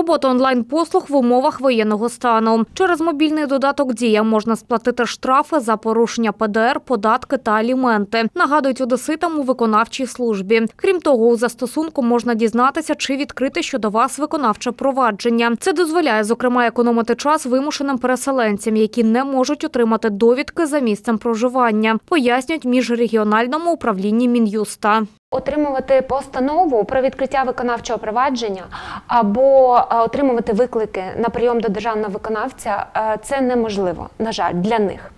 роботу онлайн-послуг в умовах воєнного стану. Через мобільний додаток Дія можна сплатити штрафи за порушення ПДР, податки та аліменти. Нагадують одеситам у виконавчій службі. Крім того, у застосунку можна дізнатися, чи відкрите щодо вас виконавче провадження. Це дозволяє, зокрема, економити час вимушеним переселенцям, які не можуть отримати довідки за місцем проживання. Пояснюють міжрегіональному управлінні мін'юста. Отримувати постанову про відкриття виконавчого провадження або е, отримувати виклики на прийом до державного виконавця е, це неможливо, на жаль, для них.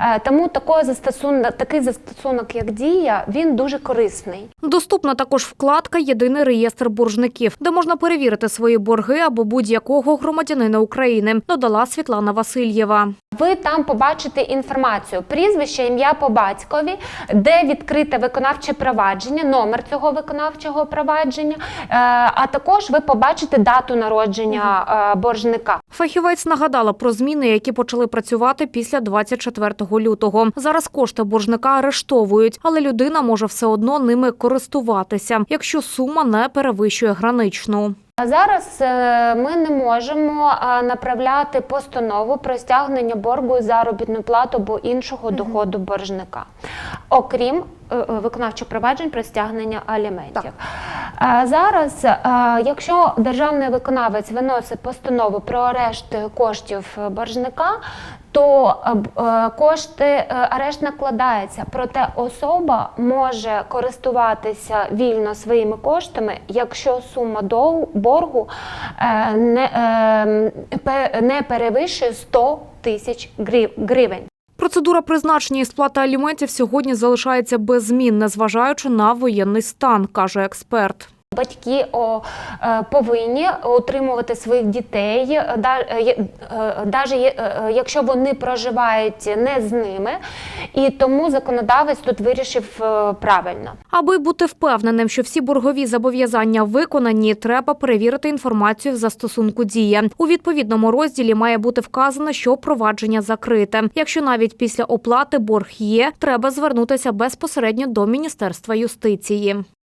Е, Тому такий застосунок, такий застосунок, як дія, він дуже корисний. Доступна також вкладка Єдиний реєстр боржників, де можна перевірити свої борги або будь-якого громадянина України, додала Світлана Васильєва. Ви там побачите інформацію: прізвище, ім'я по батькові, де відкрите виконавче провадження, номер цього виконавчого провадження, е, а також ви побачите дату народження е, боржника. Фахівець нагадала про зміни, які почали працювати після 24 лютого. Зараз кошти боржника арештовують, але людина може все одно ними користуватися, якщо сума не перевищує граничну. А зараз е, ми не можемо направляти постанову про стягнення боргу заробітну плату або іншого доходу боржника, окрім виконавчих проваджень про стягнення аліментів. Е, Зараз, е, якщо державний виконавець виносить постанову про арешт коштів е, боржника, то е, е, кошти е, арешт накладається, проте особа може користуватися вільно своїми коштами, якщо сума боргу е, не, е, не перевищує 100 тисяч гривень. Процедура призначення і сплати аліментів сьогодні залишається без змін, незважаючи на воєнний стан, каже експерт. Батьки е, повинні утримувати своїх дітей, е, е, е, якщо вони проживають не з ними, і тому законодавець тут вирішив правильно. Аби бути впевненим, що всі боргові зобов'язання виконані, треба перевірити інформацію в застосунку Дія. У відповідному розділі має бути вказано, що провадження закрите. Якщо навіть після оплати борг є, треба звернутися безпосередньо до Міністерства юстиції.